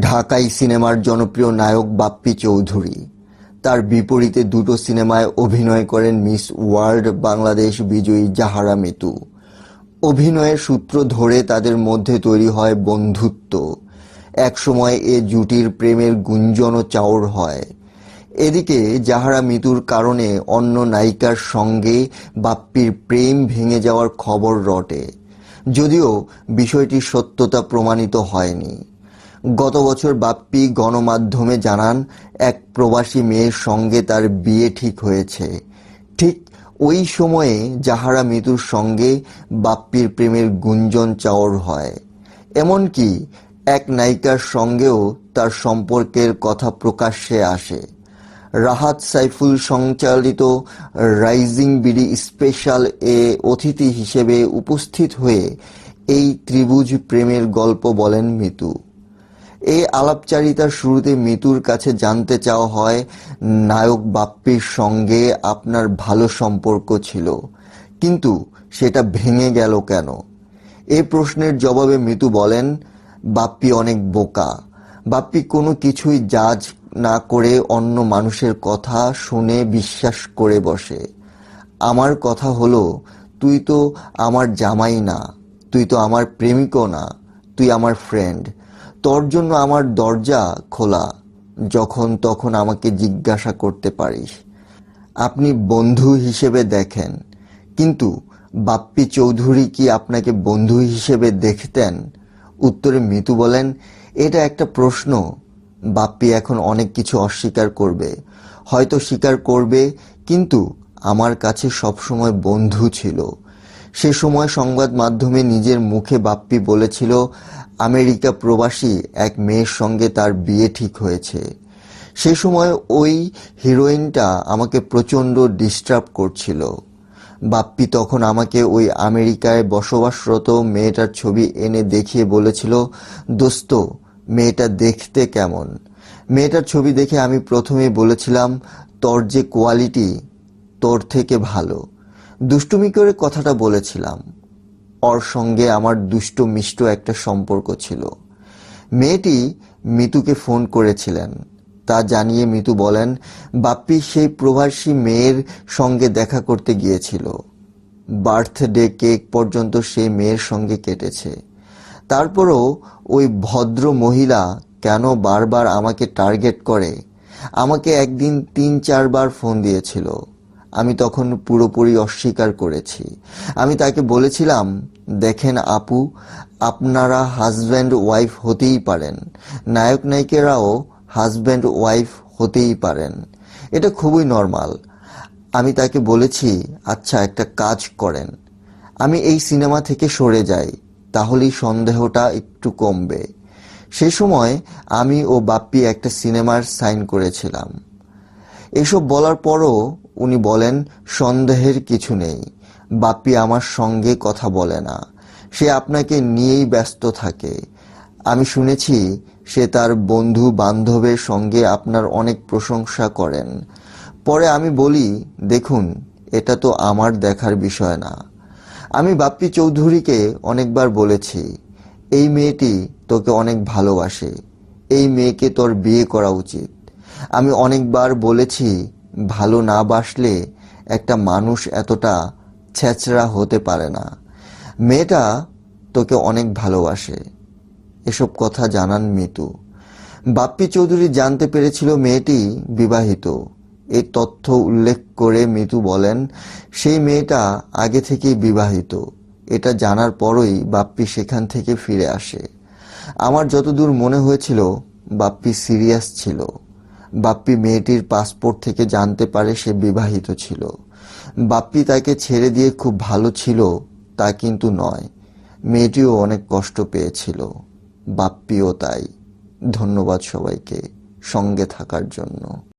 ঢাকাই সিনেমার জনপ্রিয় নায়ক বাপ্পি চৌধুরী। তার বিপরীতে দুটো সিনেমায় অভিনয় করেন মিস ওয়ার্ল্ড বাংলাদেশ বিজয়ী জাহারা মিতু। অভিনয়ের সূত্র ধরে তাদের মধ্যে তৈরি হয় বন্ধুত্ব। একসময় এ জুটির প্রেমের গুঞ্জনও চাওর হয়। এদিকে জাহারা মিতুর কারণে অন্য নায়িকার সঙ্গে বাপ্পির প্রেম ভেঙে যাওয়ার খবর রটে। যদিও বিষয়টির সত্যতা প্রমাণিত হয়নি। গত বছর বাপ্পি গণমাধ্যমে জানান, এক প্রবাসী মেয়ের সঙ্গে তার বিয়ে ঠিক হয়েছে। ঠিক ওই সময়ে জাহারা মিতুর সঙ্গে বাপ্পির প্রেমের গুঞ্জন চাওর হয়। এমনকি এক নায়িকার সঙ্গেও তার সম্পর্কের কথা প্রকাশ্যে আসে। রাহাত সাইফুল সঞ্চালিত রাইজিং বিডি স্পেশাল এ অতিথি হিসেবে উপস্থিত হয়ে এই ত্রিভুজ প্রেমের গল্প বলেন মিতু। এই আলাপচারিতার শুরুতে মিতুর কাছে জানতে চাওয়া হয়, নায়ক বাপ্পির সঙ্গে আপনার ভালো সম্পর্ক ছিল, কিন্তু সেটা ভেঙে গেল কেন? এ প্রশ্নের জবাবে মিতু বলেন, বাপ্পি অনেক বোকা। বাপ্পি কোনো কিছুই জাজ না করে অন্য মানুষের কথা শুনে বিশ্বাস করে বসে। আমার কথা হলো, তুই তো আমার জামাই না, তুই তো আমার প্রেমিকও না, তুই আমার ফ্রেন্ড তোর জন্য আমার দরজা খোলা, যখন তখন আমাকে জিজ্ঞাসা করতে পারিস। আপনি বন্ধু হিসেবে দেখেন, কিন্তু বাপ্পি চৌধুরী কি আপনাকে বন্ধু হিসেবে দেখতেন? উত্তরে মিতু বলেন, এটা একটা প্রশ্ন। বাপ্পি এখন অনেক কিছু অস্বীকার করবে, হয়তো স্বীকার করবে, কিন্তু আমার কাছে সবসময় বন্ধু ছিল। সে সময় সংবাদ মাধ্যমে নিজের মুখে বাপ্পি বলেছিল আমেরিকা প্রবাসী এক মেয়ের সঙ্গে তার বিয়ে ঠিক হয়েছে। সে সময় ওই হিরোইনটা আমাকে প্রচণ্ড ডিস্টার্ব করছিল। বাপ্পি তখন আমাকে ওই আমেরিকায় বসবাসরত মেয়েটার ছবি এনে দেখিয়ে বলেছিল, দোস্ত, মেয়েটা দেখতে কেমন? মেয়েটার ছবি দেখে আমি প্রথমে বলেছিলাম, তোর যে কোয়ালিটি তোর থেকে ভালো। দুষ্টুমি করে কথাটা বলেছিলাম। ওর সঙ্গে আমার দুষ্ট মিষ্ট একটা সম্পর্ক ছিল। মেয়েটি মিতুকে ফোন করেছিলেন। তা জানিয়ে মিতু বলেন, বাপ্পি সেই প্রবাসী মেয়ের সঙ্গে দেখা করতে গিয়েছিল। বার্থডে কেক পর্যন্ত সেই মেয়ের সঙ্গে কেটেছে। তারপরও ওই ভদ্র মহিলা কেন বারবার আমাকে টার্গেট করে? আমাকে একদিন তিন চারবার ফোন দিয়েছিল। আমি তখন পুরোপুরি অস্বীকার করেছি। আমি তাকে বলেছিলাম, দেখেন আপু, আপনারা হাজব্যান্ড ওয়াইফ হতেই পারেন। নায়ক নায়িকেরাও হাজব্যান্ড ওয়াইফ হতেই পারেন। এটা খুবই নর্মাল আমি তাকে বলেছি আচ্ছা একটা কাজ করেন। আমি এই সিনেমা থেকে সরে যাই, তাহলেই সন্দেহটা একটু কমবে। সে সময় আমি ও বাপ্পি একটা সিনেমার সাইন করেছিলাম। এসব বলার পরও উনি বলেন, সন্দেহের কিছু নেই। বাপ্পি আমার সঙ্গে কথা বলে না। সে আপনাকে নিয়েই ব্যস্ত থাকে। আমি শুনেছি, সে তার বন্ধু বান্ধবের সঙ্গে আপনার অনেক প্রশংসা করেন। পরে আমি বলি, দেখুন, এটা তো আমার দেখার বিষয় না। আমি বাপ্পি চৌধুরীকে অনেকবার বলেছি, এই মেয়েটি তোকে অনেক ভালোবাসে। এই মেয়েকে তোর বিয়ে করা উচিত। আমি অনেকবার বলেছি ভালো না বাসলে একটা মানুষ এতটা ছেঁচড়া হতে পারে না। মেয়েটা তোকে অনেক ভালোবাসে। এসব কথা জানান মিতু। বাপ্পি চৌধুরী জানতে পেরেছিল মেয়েটি বিবাহিত। এই তথ্য উল্লেখ করে মিতু বলেন, সেই মেয়েটা আগে থেকেই বিবাহিত। এটা জানার পরই বাপ্পি সেখান থেকে ফিরে আসে। আমার যতদূর মনে হয়েছিল, বাপ্পি সিরিয়াস ছিল। বাপ্পি মেয়েটির পাসপোর্ট থেকে জানতে পারে সে বিবাহিত ছিল। বাপ্পি তাকে ছেড়ে দিয়ে খুব ভালো ছিল, তা কিন্তু নয়। মেয়েটিও অনেক কষ্ট পেয়েছিল। বাপ্পিও তাই। ধন্যবাদ সবাইকে। সঙ্গে থাকার জন্য।